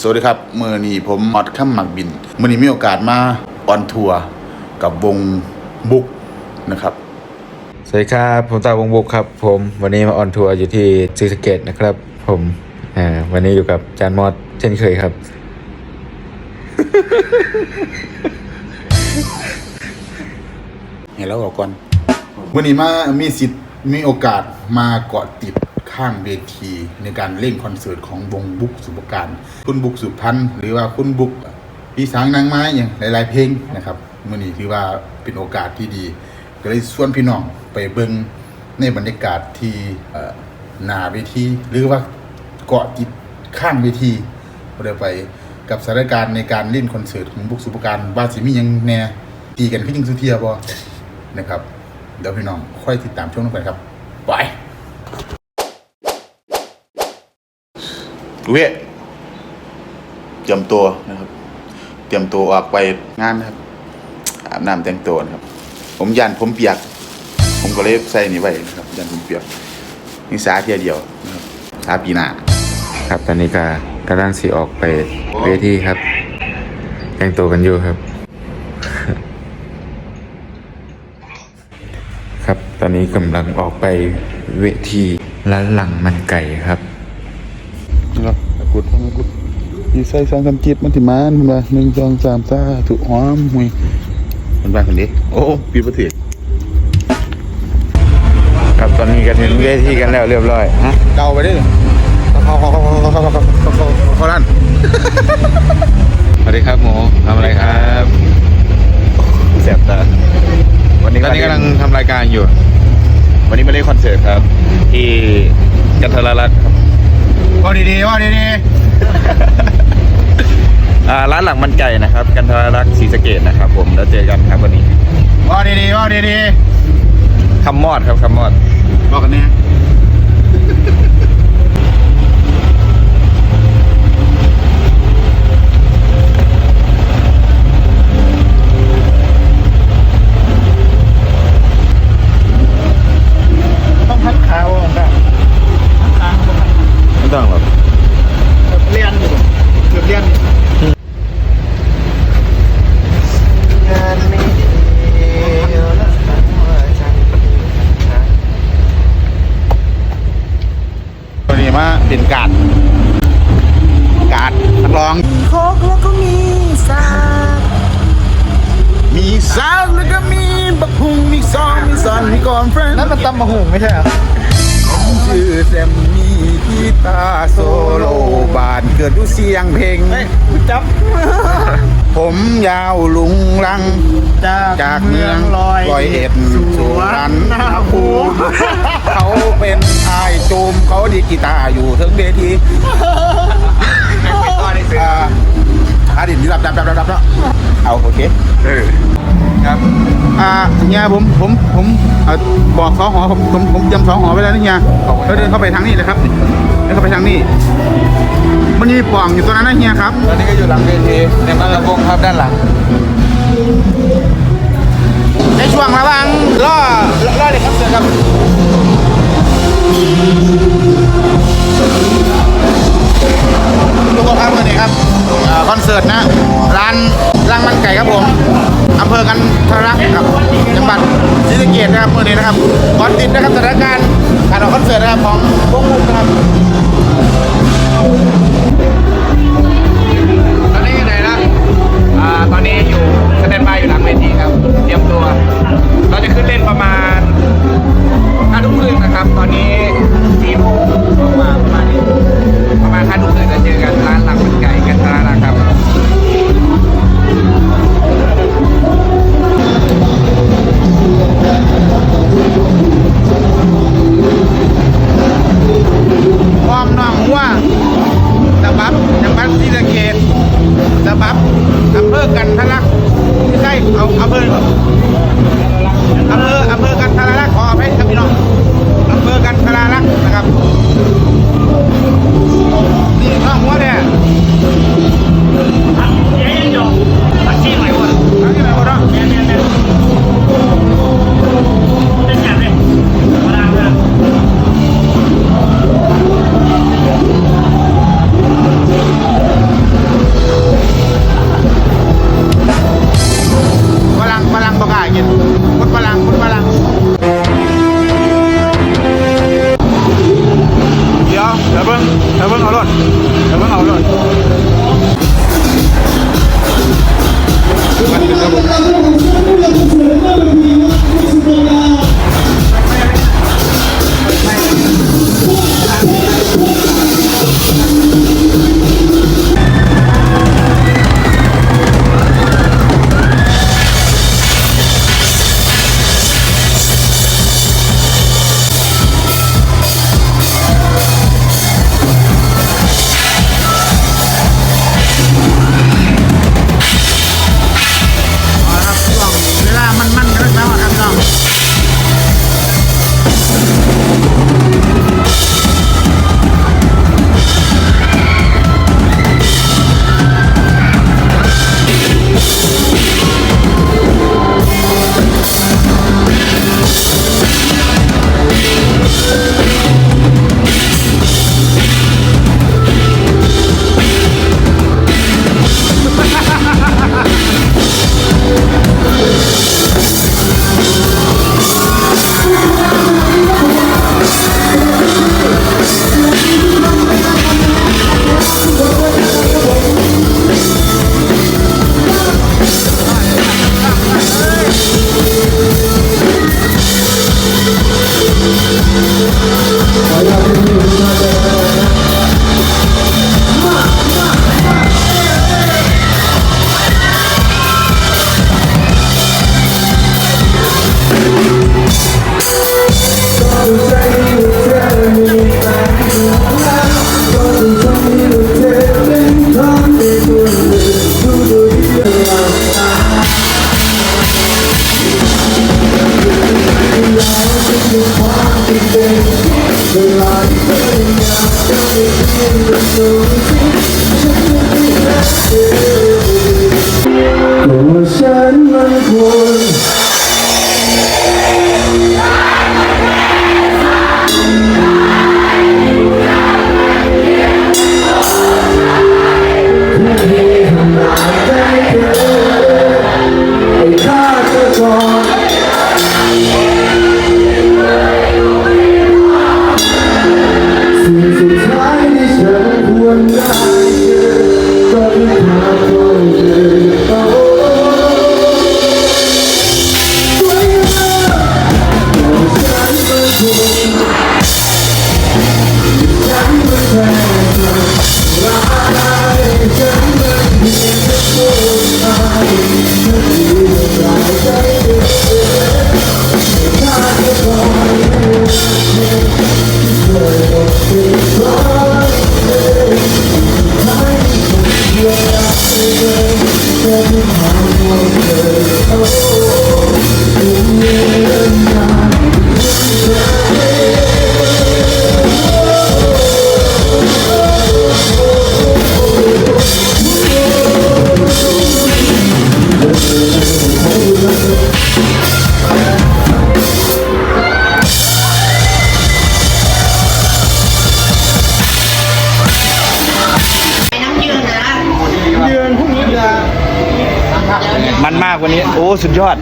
สวัสดีครับเมื่อนี้ผมมอดข้ามหมักบินเมื่อนี้มีโอกาสมาออนทัวร์กับวงบุกนะครับ สวัสดีครับ ผมตาวงบุกครับ ผมวันนี้มาออนทัวร์อยู่ที่ซีสะเกตนะครับ ผมอ่าวันนี้อยู่กับจานมอดเช่นเคยครับ เห็นแล้วบอกก่อนวันนี้มามีสิทธิ์มีโอกาสมาเกาะติด ข้างเวทีในการเล่นคอนเสิร์ตของวงบุกสุปการ คุณบุกสุพันธ์หรือว่าคุณบุกพี่สางนางไม้อย่างหลาย ๆ เพลงนะครับมื่อนี้ถือว่าเป็นโอกาสที่ดีก็เลยชวนพี่น้องไปเบิ่งในบรรยากาศที่หนาเวทีหรือว่าเกาะติดข้างเวทีก็เลยไปกับสถานการณ์ในการเล่นคอนเสิร์ตของบุกสุปการว่าสิมียังแน่ตีกันขึ้นยังสุเทียบ่นะครับเดี๋ยวพี่น้องค่อยติดตามช่วงนั้นไปครับไป เวทเตรียมตัวนะครับ เตรียมตัวออกไปงานนะครับอาบน้ำแต่งตัวนะครับ ผมยันผมเปียก ผมก็เลยใส่นี่ไว้นะครับ ยันผมเปียกนี่สาเทียเดียวนะครับสาปีหน้าครับตอนนี้ก็กำลังสีออกไปเวทีครับ แต่งตัวกันอยู่ครับ ครับตอนนี้กำลังออกไปเวทีร้านหลังมันไก่ครับ กดฟังกดยีใส่สองสามจิตมันติมานมันว่าหนึ่งสองสามซาถูกหอมหุยมันว่าคนนี้โอ้ปีประเทศครับตอนนี้ก็ถึงเวทีกันแล้วเรียบร้อยฮะเก่าไปได้เลยเขาเขาเขาเขาเขาเขาเขาเขาเขาเขาลั่นสวัสดีครับหมูทำอะไรครับแสบตาวันนี้ตอนนี้กำลังทำรายการอยู่ วันนี้มาเล่นคอนเสิร์ตครับ ที่กันทรลักษณ์ครับ ว่าดีๆว่าดีอ่าร้านหลังมันไก่นะครับ กันทรลักษณ์ศรีสะเกดนะครับ ผมแล้วเจอกันครับวันนี้ๆว่าดีๆว่าดีคำมอดครับคำมอดๆบอกกันแน่ต้ ซองมีซอนมีกอนเฟรนด์นั่นมันตำมะหุงไม่ใช่เหรอชื่อแซมมี่กีตาร์โซโลบานเกิดดูเสียงเพลงจับ ผมยาวลุงลัง จากเมืองลอยเอ็ดสุวรรณภูเขาเป็นอายโจมเขาดีกีตาร์อยู่ถึงเวทีอ่าอาดินรับรับรับรับรับเนาะเอาโอเค ครับอ่าเนี่ยผมผมผมเอ่อบอกสอหอผมผมผมจำสอหอไว้แล้วนี่เนี่ยเราเดินเข้าไปทางนี้เลยครับเดินเข้าไปทางนี้ มันมีปล่องอยู่ตรงนั้นนะเฮียครับตอนนี้ก็อยู่หลังเวทีในมัลำวงครับด้านหลังในช่วงระหว่างล่อล่อเด็กครับเสือครับทุกคนครับวันนี้ครับเอ่อคอนเสิร์ตนะร้านร้างมันไก่ครับผม อำเภอกันทรลักกับจังหวัดศรีสะเกษนะครับวันนี้นะครับก่อนติดนะครับสถานการณ์การออกคอนเสิร์ตนะครับของวงมุกนะครับตอนนี้อยู่ไหนนะอ่าตอนนี้อยู่สแตนบายอยู่หลังเวทีครับเตรียมตัว เราจะขึ้นเล่นประมาณห้าทุ่มครึ่งนะครับ ตอนนี้ Oh, oh, oh, มันมากวันนี้ โอ้ สุดยอด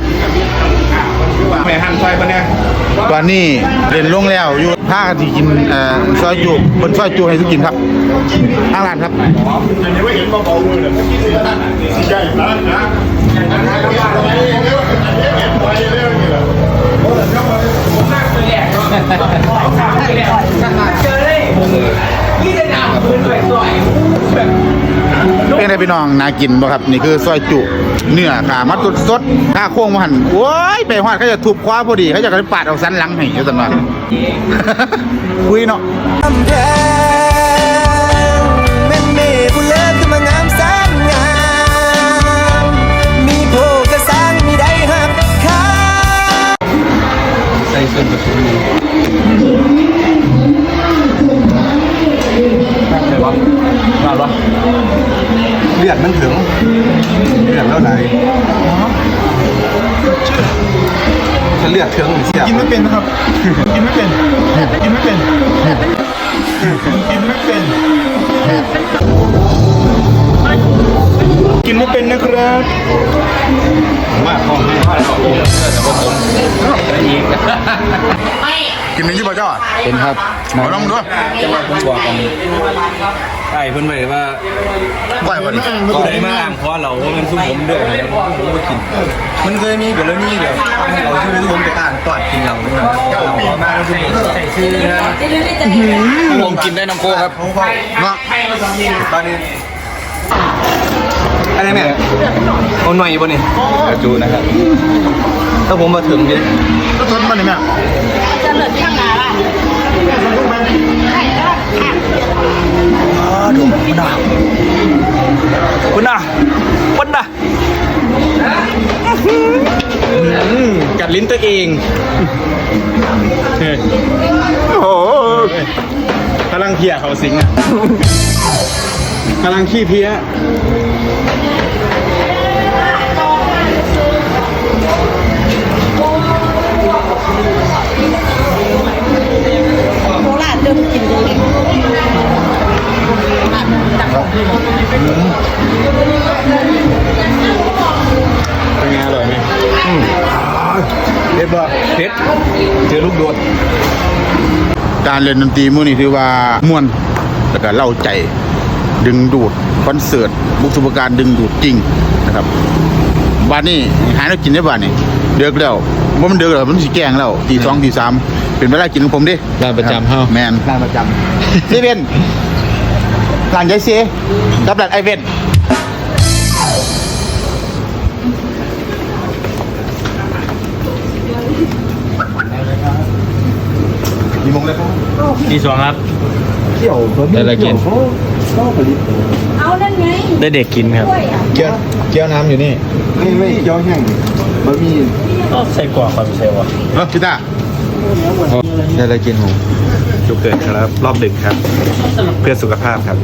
ไม่หันไฟปะเนี่ยตอนนี้เรียนลงแล้วอยู่ผ้ากันที่กินเอ่อซอยจุบนซอยจุให้ทุกกินครับทางร้านครับเเป็นไงพี่น้องน่ากินบ่ครับ นี่คือซอยจุเนื้อขามัดสดๆข้าโค้งมาหันโอ้ยไปหอดเขาจะทุบคว้าพอดีเขาจะกระปาดเอาสันหลังให้เจ้าสันว่าคุยเนาะกำแพงแม่นเมฆผู้เลิศขึ้นมางามสามงามมีโพกระสังมีได้หักข้าเลือดมันถึงเลือดแล้วไหลถ้าเลือดถึงเสียบกินไม่เป็นนะครับ กินไม่เป็น กินไม่เป็น กินไม่เป็น กินไม่เป็นนะครับกิ นเป็นที่บ่เจ้าอะ เป็นครับมาลองดูใช่เพิ่นไปว่าก้อยบ่ดิผู้ใดมาอ่างเพราะเราว่ามันซุ้มผมด้วยผมก็กิน มันเคยมีกรณีแบบเอาชื่อซุ้มผมไปอ่างตอดกินเราด้วยเราพอมาแล้วซุ้มผมใส่ชื่อนะผมกินได้น้ำโคครับเนาะตอนนี้อะไรแม่เอาหน่อยบ่เนี่ยจูนะครับ ถ้าผมมาถึงเนี่ย ก็ทนมานี่แม่จะเหลือข้างหน้าล่ะใช่แล้วค่ะคุณน่ะคุณน่ะกัดลิ้นตัวเองโอ้โหกำลังเพียเขาสิงอะกำลังขี้เพี้ย ราชเดิมกินตรงนี้เป็นไงอร่อยไหมเผ็ดบ่เผ็ดเจอลูกโดดการเล่นดนตรีมื้อนี้ถือว่าม่วนแล้วก็เล่าใจดึงดูดคอนเสิร์ตบุกสุปการดึงดูดจริงนะครับ บ้านนี้หาแล้วกินได้บ้านนี้เดือกแล้วบ่มันเดือกแล้วมันสิแกล้งแล้วตีสองตีสามเป็นเวลากินของผมเดิร้านประจำเฮาแมนร้านประจำเซเว่นร้านยายเซกับร้านไอเว่นกี่โมงเลยครับที่สองครับได้อะไรกิน เอานั่นไงได้เด็กกินครับ กล้วยอะเกี๊ยวเกี๊ยวน้ำอยู่นี่ไม่ไม่เกี๊ยวแห้งบะหมี่ใส่กว่าความใส่ว่าเออพี่ตาได้อะไรกินผมโยเกิร์ตครับ รอบดึกครับ เพื่อสุขภาพครับ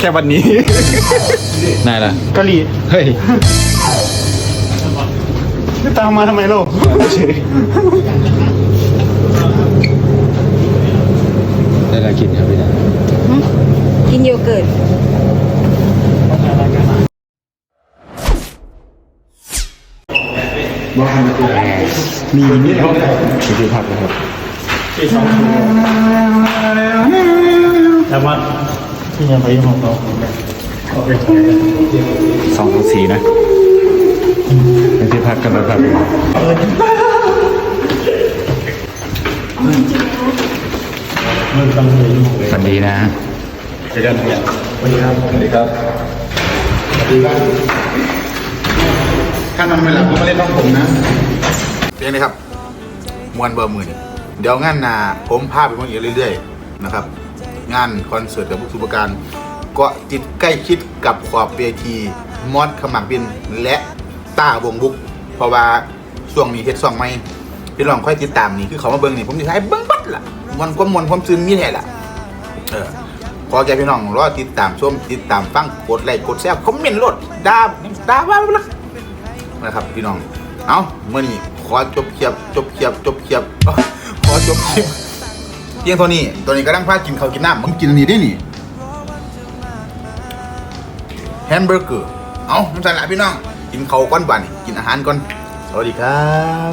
แค่วันนี้ นายล่ะกะหรี่เฮ้ยตามมาทำไมโลกได้อะไรกินครับพี่นาย กินโยเกิร์ตมีนี่ครับมีที่พักนะครับแต่ว่าที่ยังไปของเราสองสองสีนะเป็นที่พักกันแล้วครับฝันดีนะเจอกันครับสวัสดีครับสวัสดีครับสวัสดีครับถ้านอนไม่หลับก็มาเล่นน้องผมนะเพียงนี้ครับมวนเบอร์หมื่นเดี๋ยวงานหนาผมพาไปเมืองอีกเรื่อย ๆ นะครับ งานคอนเสิร์ตกับผู้สุประการเกาะติดใกล้ชิดกับขอบเวทีมอดขมักบินและต้าวงบุก เพราะว่าช่วงนี้เฮ็ดซองไม่พี่ลองค่อยติดตามนี่คือเขามาเบิ่งนี่ผมจะให้เบิ่งบัดล่ะมวนความมวนความซึนมีแท้ล่ะ เออข อแกพี่น้องรอติดตามชมติดตามฟังกดไลค์กดแชร์คอมเมนต์โลดด่าด่าว่าละนะครับพี่น้องเอาเมื่อนี้ขอจบเคียบจบเคียบจบเคียบขอจบเคียบเพียงเท่านี้ตอนนี้กำลังพากินข้าวกินน้ำผมกินอันนี้ได้นี่แฮมเบอร์เกอร์เอาน้ำใส่ละพี่น้องกินข้าวก้อนบันกินอาหารก่อนสวัสดีครับ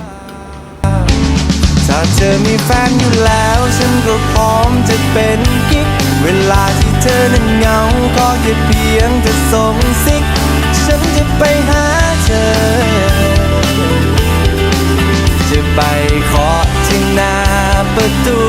ถ้าเธอมีแฟนอยู่แล้ว ฉันก็พร้อมจะเป็นกิ๊ก เวลาที่เธอนั้นเหงา ก็แค่เพียงจะส่งสิก ฉันจะไปหาเธอ จะไปขอที่หน้าประตู